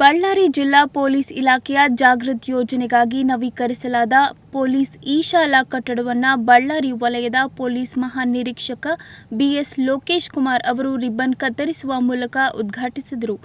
ಬಳ್ಳಾರಿ ಜಿಲ್ಲಾ ಪೊಲೀಸ್ ಇಲಾಖೆಯ ಜಾಗೃತಿ ಯೋಜನೆಗಾಗಿ ನವೀಕರಿಸಲಾದ ಪೊಲೀಸ್ ಈಶಾಲಾ ಶಾಲಾ ಕಟ್ಟಡವನ್ನು ಬಳ್ಳಾರಿ ವಲಯದ ಪೊಲೀಸ್ ಮಹಾನಿರೀಕ್ಷಕ ಬಿಎಸ್ ಲೋಕೇಶ್ ಕುಮಾರ್ ಅವರು ರಿಬ್ಬನ್ ಕತ್ತರಿಸುವ ಮೂಲಕ ಉದ್ಘಾಟಿಸಿದರು.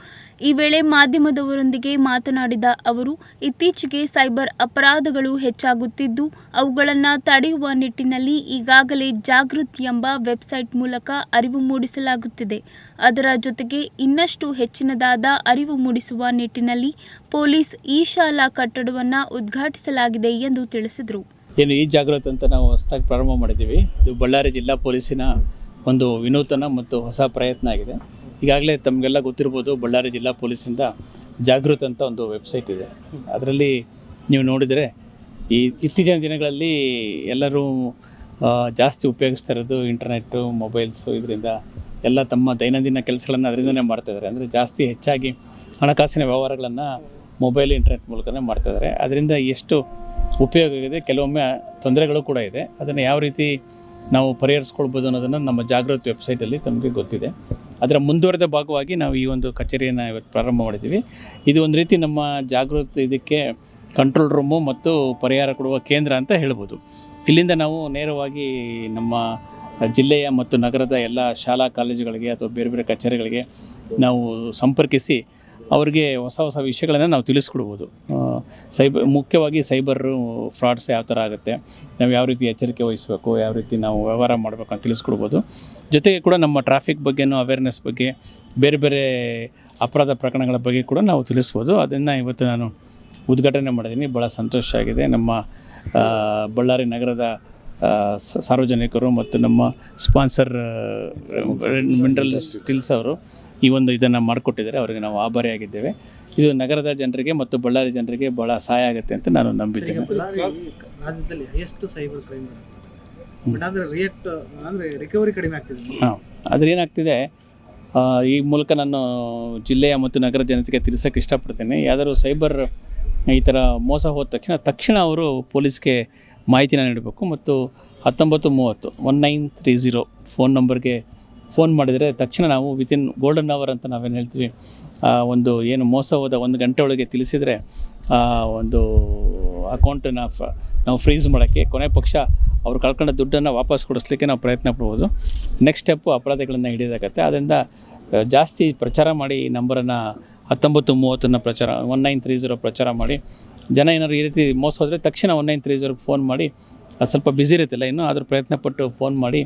ಈ ವೇಳೆ ಮಾಧ್ಯಮದವರೊಂದಿಗೆ ಮಾತನಾಡಿದ ಅವರು, ಇತ್ತೀಚೆಗೆ ಸೈಬರ್ ಅಪರಾಧಗಳು ಹೆಚ್ಚಾಗುತ್ತಿದ್ದು, ಅವುಗಳನ್ನು ತಡೆಯುವ ನಿಟ್ಟಿನಲ್ಲಿ ಈಗಾಗಲೇ ಜಾಗೃತಿ ಎಂಬ ವೆಬ್ಸೈಟ್ ಮೂಲಕ ಅರಿವು ಮೂಡಿಸಲಾಗುತ್ತಿದೆ. ಅದರ ಜೊತೆಗೆ ಇನ್ನಷ್ಟು ಹೆಚ್ಚಿನದಾದ ಅರಿವು ಮೂಡಿಸುವ ನಿಟ್ಟಿನಲ್ಲಿ ಪೊಲೀಸ್ ಈ ಶಾಲಾ ಕಟ್ಟಡವನ್ನು ಉದ್ಘಾಟಿಸಲಾಗಿದೆ ಎಂದು ತಿಳಿಸಿದರು. ಏನು ಈ ಜಾಗೃತಿ ಅಂತ ನಾವು ಹೊಸದಾಗಿ ಪ್ರಾರಂಭ ಮಾಡಿದ್ದೀವಿ. ಇದು ಬಳ್ಳಾರಿ ಜಿಲ್ಲಾ ಪೊಲೀಸಿನ ಒಂದು ವಿನೂತನ ಮತ್ತು ಹೊಸ ಪ್ರಯತ್ನ ಆಗಿದೆ. ಈಗಾಗಲೇ ತಮಗೆಲ್ಲ ಗೊತ್ತಿರ್ಬೋದು ಬಳ್ಳಾರಿ ಜಿಲ್ಲಾ ಪೊಲೀಸಿಂದ ಜಾಗೃತ ಅಂತ ಒಂದು ವೆಬ್ಸೈಟ್ ಇದೆ. ಅದರಲ್ಲಿ ನೀವು ನೋಡಿದರೆ ಈ ಇತ್ತೀಚಿನ ದಿನಗಳಲ್ಲಿ ಎಲ್ಲರೂ ಜಾಸ್ತಿ ಉಪಯೋಗಿಸ್ತಾ ಇರೋದು ಇಂಟರ್ನೆಟ್ಟು, ಮೊಬೈಲ್ಸು ಇದರಿಂದ ಎಲ್ಲ ತಮ್ಮ ದೈನಂದಿನ ಕೆಲಸಗಳನ್ನು ಅದರಿಂದನೇ ಮಾಡ್ತಾಯಿದ್ದಾರೆ ಅಂದರೆ ಜಾಸ್ತಿ ಹೆಚ್ಚಾಗಿ ಹಣಕಾಸಿನ ವ್ಯವಹಾರಗಳನ್ನು ಮೊಬೈಲ್ ಇಂಟರ್ನೆಟ್ ಮೂಲಕನೇ ಮಾಡ್ತಾಯಿದ್ದಾರೆ ಅದರಿಂದ ಎಷ್ಟು ಉಪಯೋಗ ಇದೆ, ಕೆಲವೊಮ್ಮೆ ತೊಂದರೆಗಳು ಕೂಡ ಇದೆ. ಅದನ್ನು ಯಾವ ರೀತಿ ನಾವು ಪರಿಹರಿಸ್ಕೊಳ್ಬೋದು ಅನ್ನೋದನ್ನು ನಮ್ಮ ಜಾಗೃತಿ ವೆಬ್ಸೈಟಲ್ಲಿ ತಮಗೆ ಗೊತ್ತಿದೆ. ಅದರ ಮುಂದುವರೆದ ಭಾಗವಾಗಿ ನಾವು ಈ ಒಂದು ಕಚೇರಿಯನ್ನು ಇವತ್ತು ಪ್ರಾರಂಭ ಮಾಡಿದ್ದೀವಿ. ಇದು ಒಂದು ರೀತಿ ನಮ್ಮ ಜಾಗೃತಿ, ಇದಕ್ಕೆ ಕಂಟ್ರೋಲ್ ರೂಮು ಮತ್ತು ಪರಿಹಾರ ಕೊಡುವ ಕೇಂದ್ರ ಅಂತ ಹೇಳ್ಬೋದು. ಇಲ್ಲಿಂದ ನಾವು ನೇರವಾಗಿ ನಮ್ಮ ಜಿಲ್ಲೆಯ ಮತ್ತು ನಗರದ ಎಲ್ಲ ಶಾಲಾ, ಕಾಲೇಜುಗಳಿಗೆ ಅಥವಾ ಬೇರೆ ಬೇರೆ ಕಚೇರಿಗಳಿಗೆ ನಾವು ಸಂಪರ್ಕಿಸಿ ಅವರಿಗೆ ಹೊಸ ಹೊಸ ವಿಷಯಗಳನ್ನು ನಾವು ತಿಳಿಸ್ಕೊಡ್ಬೋದು. ಸೈಬರ್ ಮುಖ್ಯವಾಗಿ ಸೈಬರ್ ಫ್ರಾಡ್ಸ್ ಯಾವ ಥರ ಆಗುತ್ತೆ, ನಾವು ಯಾವ ರೀತಿ ಎಚ್ಚರಿಕೆ ವಹಿಸಬೇಕು, ಯಾವ ರೀತಿ ನಾವು ವ್ಯವಹಾರ ಮಾಡಬೇಕು ಅಂತ ತಿಳಿಸ್ಕೊಡ್ಬೋದು. ಜೊತೆಗೆ ಕೂಡ ನಮ್ಮ ಟ್ರಾಫಿಕ್ ಬಗ್ಗೆನೂ ಅವೇರ್ನೆಸ್ ಬಗ್ಗೆ, ಬೇರೆ ಬೇರೆ ಅಪರಾಧ ಪ್ರಕರಣಗಳ ಬಗ್ಗೆ ಕೂಡ ನಾವು ತಿಳಿಸ್ಬೋದು. ಅದನ್ನು ಇವತ್ತು ನಾನು ಉದ್ಘಾಟನೆ ಮಾಡಿದ್ದೀನಿ. ಭಾಳ ಸಂತೋಷ ಆಗಿದೆ. ನಮ್ಮ ಬಳ್ಳಾರಿ ನಗರದ ಸಾರ್ವಜನಿಕರು ಮತ್ತು ನಮ್ಮ ಸ್ಪಾನ್ಸರ್ ಮಿನರಲ್ ಸ್ಟಿಲ್ಸ್ ಅವರು ಈ ಒಂದು ಇದನ್ನು ಮಾಡಿಕೊಟ್ಟಿದ್ದಾರೆ. ಅವರಿಗೆ ನಾವು ಆಭಾರಿಯಾಗಿದ್ದೇವೆ ಇದು ನಗರದ ಜನರಿಗೆ ಮತ್ತು ಬಳ್ಳಾರಿ ಜನರಿಗೆ ಭಾಳ ಸಹಾಯ ಆಗುತ್ತೆ ಅಂತ ನಾನು ನಂಬಿದ್ದೇನೆ. ರಾಜ್ಯದಲ್ಲಿ ಹೈಯೆಸ್ಟ್ ಸೈಬರ್ ಕ್ರೈಮ್ ಬಟ್ ಆದರೆ ರಿಯೇಟ್ ಅಂದರೆ ರಿಕವರಿ ಕಡಿಮೆ ಆಗ್ತಿದೆ. ಹಾಂ ಅದ್ರ ಏನಾಗ್ತಿದೆ ಈ ಮೂಲಕ ನಾನು ಜಿಲ್ಲೆಯ ಮತ್ತು ನಗರ ಜನತೆಗೆ ತಿಳಿಸೋಕೆ ಇಷ್ಟಪಡ್ತೇನೆ. ಯಾವ್ದಾದ್ರು ಸೈಬರ್ ಈ ಥರ ಮೋಸ ಹೋದ ತಕ್ಷಣ ತಕ್ಷಣ ಅವರು ಪೊಲೀಸ್ಗೆ ಮಾಹಿತಿನ ನೀಡಬೇಕು. ಮತ್ತು ಹತ್ತೊಂಬತ್ತು ಮೂವತ್ತು one nine three zero phone ನಂಬರ್ಗೆ ಫೋನ್ ಮಾಡಿದರೆ ತಕ್ಷಣ ನಾವು ವಿತಿನ್ ಗೋಲ್ಡನ್ ಅವರ್ ಅಂತ ನಾವೇನು ಹೇಳ್ತೀವಿ ಒಂದು ಏನು ಮೋಸ ಹೋದ ಒಂದು ಗಂಟೆ ಒಳಗೆ ತಿಳಿಸಿದರೆ ಒಂದು ಅಕೌಂಟನ್ನು ಫ ನಾವು ಫ್ರೀಸ್ ಮಾಡೋಕ್ಕೆ ಕೊನೆ ಪಕ್ಷ ಅವ್ರು ಕಳ್ಕೊಂಡ ದುಡ್ಡನ್ನು ವಾಪಸ್ ಕೊಡಿಸ್ಲಿಕ್ಕೆ ನಾವು ಪ್ರಯತ್ನ ಪಡ್ಬೋದು. ನೆಕ್ಸ್ಟ್ ಸ್ಟೆಪ್ಪು ಅಪರಾಧಿಗಳನ್ನು ಹಿಡಿಯೋದಾಗತ್ತೆ ಅದರಿಂದ ಜಾಸ್ತಿ ಪ್ರಚಾರ ಮಾಡಿ ಈ ನಂಬರನ್ನು ಹತ್ತೊಂಬತ್ತು ಮೂವತ್ತನ್ನು ಪ್ರಚಾರ ಒನ್ ನೈನ್ ತ್ರೀ ಜೀರೋ ಪ್ರಚಾರ ಮಾಡಿ. ಜನ ಏನಾದ್ರು ಈ ರೀತಿ ಮೋಸ ಹೋದರೆ ತಕ್ಷಣ ಒನ್ ನೈನ್ ತ್ರೀ ಜೀರೋಗೆ ಫೋನ್ ಮಾಡಿ, ಅದು ಸ್ವಲ್ಪ ಬ್ಯುಸಿ ಇರುತ್ತಲ್ಲ ಇನ್ನೂ, ಆದರೂ ಪ್ರಯತ್ನ ಪಟ್ಟು ಫೋನ್ ಮಾಡಿ.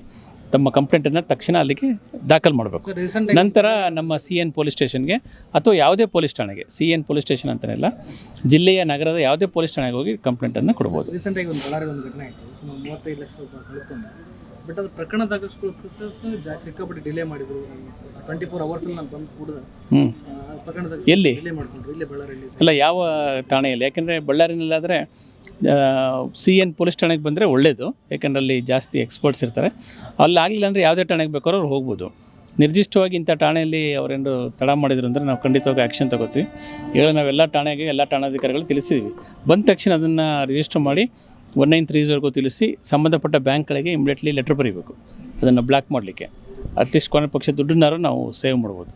ತಮ್ಮ ಕಂಪ್ಲೇಂಟನ್ನು ತಕ್ಷಣ ಅಲ್ಲಿಗೆ ದಾಖಲು ಮಾಡಬೇಕು. ನಂತರ ನಮ್ಮ ಸಿ ಎನ್ ಪೊಲೀಸ್ ಸ್ಟೇಷನ್ಗೆ ಅಥವಾ ಯಾವುದೇ ಪೊಲೀಸ್ ಠಾಣೆಗೆ ಸಿ ಎನ್ ಪೊಲೀಸ್ ಸ್ಟೇಷನ್ ಅಂತಲೇ ಜಿಲ್ಲೆಯ ನಗರದ ಯಾವುದೇ ಪೊಲೀಸ್ ಠಾಣೆಗೆ ಹೋಗಿ ಕಂಪ್ಲೇಂಟನ್ನು ಕೊಡ್ಬೋದು. ರೀಸೆಂಟಾಗಿ ಒಂದು ಬಳ್ಳಾರಿ ಒಂದು ಘಟನೆ ಆಯಿತು. ಸುಮಾರು ಮೂವತ್ತೈದು ಲಕ್ಷ ರೂಪಾಯಿ ಕಳ್ಕೊಂಡು. ಬಟ್ ಅದು ಪ್ರಕರಣ ದಾಖಲಿಸ್ಕೊಳ್ಳೋಕೆ ಜಾ ಸಿಕ್ಕಾಪಟ್ಟೆ ಡಿಲೇ ಮಾಡಿದ್ರು. ಟ್ವೆಂಟಿ ಫೋರ್ ಅವರ್ಸಲ್ಲಿ ನಾನು ಬಂದು ಕೂಡಿದೆ. ಹ್ಞೂ ಪ್ರಕರಣ ಎಲ್ಲಿ? ಡಿಲೇ ಮಾಡ್ಕೊಂಡ್ರು. ಇಲ್ಲೇ ಬಳ್ಳಾರಿಯಲ್ಲಿ ಅಲ್ಲ ಯಾವ ಠಾಣೆಯಲ್ಲಿ? ಯಾಕೆಂದರೆ ಬಳ್ಳಾರಿನಲ್ಲಾದರೆ ಸಿ ಎನ್ ಪೊಲೀಸ್ ಠಾಣೆಗೆ ಬಂದರೆ ಒಳ್ಳೆಯದು ಯಾಕೆಂದ್ರೆ ಅಲ್ಲಿ ಜಾಸ್ತಿ ಎಕ್ಸ್ಪರ್ಟ್ಸ್ ಇರ್ತಾರೆ. ಅಲ್ಲಿ ಆಗಲಿಲ್ಲ ಅಂದರೆ ಯಾವುದೇ ಠಾಣೆಗೆ ಬೇಕಾದ್ರೂ ಅವ್ರು ಹೋಗ್ಬೋದು. ನಿರ್ದಿಷ್ಟವಾಗಿ ಇಂಥ ಠಾಣೆಯಲ್ಲಿ ಅವರೇನು ತಡ ಮಾಡಿದ್ರು ಅಂದರೆ ನಾವು ಖಂಡಿತವಾಗಿ ಆ್ಯಕ್ಷನ್ ತಗೋತೀವಿ. ಈಗ ನಾವೆಲ್ಲ ಠಾಣೆಗೆ, ಎಲ್ಲ ಠಾಣಾಧಿಕಾರಿಗಳು ತಿಳಿಸಿದ್ವಿ. ಬಂದ ತಕ್ಷಣ ಅದನ್ನು ರಿಜಿಸ್ಟರ್ ಮಾಡಿ ಒನ್ ನೈನ್ ತ್ರೀ ಝೀರೋಗೂ ತಿಳಿಸಿ, ಸಂಬಂಧಪಟ್ಟ ಬ್ಯಾಂಕ್ಗಳಿಗೆ ಇಮಿಡಿಯೇಟ್ಲಿ ಲೆಟ್ರ್ ಬರೀಬೇಕು. ಅದನ್ನು ಬ್ಲಾಕ್ ಮಾಡಲಿಕ್ಕೆ. ಅಟ್ಲೀಸ್ಟ್ ಕೊನೆ ಪಕ್ಷ ದುಡ್ಡನ್ನಾರು ನಾವು ಸೇವ್ ಮಾಡ್ಬೋದು.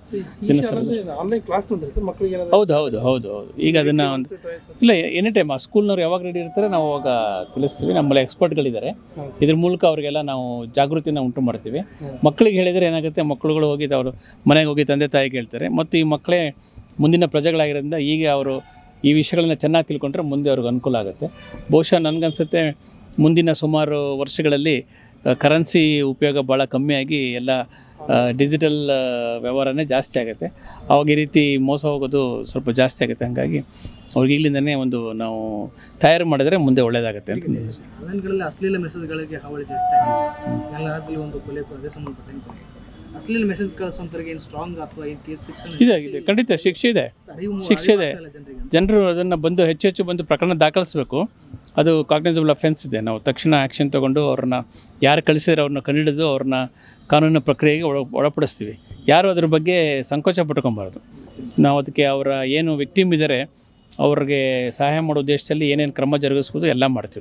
ಹೌದು ಹೌದು ಹೌದು ಹೌದು. ಈಗ ಅದನ್ನು ಒಂದು ಇಲ್ಲ ಎನಿ ಟೈಮ್ ಆ ಸ್ಕೂಲ್ನವ್ರು ಯಾವಾಗ ರೆಡಿ ಇರ್ತಾರೆ ನಾವು ಅವಾಗ ತಿಳಿಸ್ತೀವಿ. ನಮ್ಮಲ್ಲಿ ಎಕ್ಸ್ಪರ್ಟ್ಗಳಿದ್ದಾರೆ ಇದ್ರ ಮೂಲಕ ಅವರಿಗೆಲ್ಲ ನಾವು ಜಾಗೃತಿನ ಉಂಟು ಮಾಡ್ತೀವಿ. ಮಕ್ಕಳಿಗೆ ಹೇಳಿದರೆ ಏನಾಗುತ್ತೆ? ಮಕ್ಕಳುಗಳು ಹೋಗಿ ಅವರು ಮನೆಗೆ ಹೋಗಿ ತಂದೆ ತಾಯಿ ಹೇಳ್ತಾರೆ ಮತ್ತು ಈ ಮಕ್ಕಳೇ ಮುಂದಿನ ಪ್ರಜೆಗಳಾಗಿರೋದ್ರಿಂದ ಈಗ ಅವರು ಈ ವಿಷಯಗಳನ್ನ ಚೆನ್ನಾಗಿ ತಿಳ್ಕೊಂಡ್ರೆ ಮುಂದೆ ಅವ್ರಿಗೆ ಅನುಕೂಲ ಆಗುತ್ತೆ. ಬಹುಶಃ ನನಗನ್ಸುತ್ತೆ ಮುಂದಿನ ಸುಮಾರು ವರ್ಷಗಳಲ್ಲಿ ಕರೆನ್ಸಿ ಉಪಯೋಗ ಭಾಳ ಕಮ್ಮಿಯಾಗಿ ಎಲ್ಲ ಡಿಜಿಟಲ್ ವ್ಯವಹಾರನೇ ಜಾಸ್ತಿ ಆಗುತ್ತೆ. ಆವಾಗ ಈ ರೀತಿ ಮೋಸ ಹೋಗೋದು ಸ್ವಲ್ಪ ಜಾಸ್ತಿ ಆಗುತ್ತೆ. ಹಾಗಾಗಿ ಅವ್ರಿಗೆ ಇಲ್ಲಿಂದನೇ ಒಂದು ನಾವು ತಯಾರು ಮಾಡಿದರೆ ಮುಂದೆ ಒಳ್ಳೆಯದಾಗುತ್ತೆ ಅಂತ ಅಶ್ಲೀಲ ಮೆಸೇಜ್ಗಳಿಗೆ ಹಾವಳಿ ಜಾಸ್ತಿ ಒಂದು ಕೊಲೆ ಅದೇ ಸಂಬಂಧಪಟ್ಟಂಗೆ ಅಶ್ಲೀಲ ಮೆಸೇಜ್ ಏನು ಸ್ಟ್ರಾಂಗ್ ಅಥವಾ ಏನು ಕೇಸ್ ಶಿಕ್ಷಣ ಖಂಡಿತ ಶಿಕ್ಷೆ ಇದೆ. ಶಿಕ್ಷೆ ಇದೆ. ಜನರು ಅದನ್ನು ಬಂದು ಹೆಚ್ಚು ಹೆಚ್ಚು ಬಂದು ಪ್ರಕರಣ ದಾಖಲಿಸಬೇಕು. ಅದು ಕಾಗ್ನೈಸಬಲ್ ಅಫೆನ್ಸ್ ಇದೆ. ನಾವು ತಕ್ಷಣ ಆ್ಯಕ್ಷನ್ ತೊಗೊಂಡು ಅವ್ರನ್ನ ಯಾರು ಕಳಿಸಿದ್ರೆ ಅವ್ರನ್ನ ಕಂಡಿಡಿದು ಅವ್ರನ್ನ ಕಾನೂನಿನ ಪ್ರಕ್ರಿಯೆಗೆ ಒಳ ಒಳಪಡಿಸ್ತೀವಿ. ಯಾರು ಅದ್ರ ಬಗ್ಗೆ ಸಂಕೋಚ ಪಟ್ಕೊಬಾರ್ದು. ನಾವು ಅದಕ್ಕೆ ಅವರ ಏನು ವಿಕ್ಟಿಮ್ ಇದ್ದಾರೆ ಅವ್ರಿಗೆ ಸಹಾಯ ಮಾಡೋ ಉದ್ದೇಶದಲ್ಲಿ ಏನೇನು ಕ್ರಮ ಜರುಗಿಸ್ಬೋದು ಎಲ್ಲ ಮಾಡ್ತೀವಿ.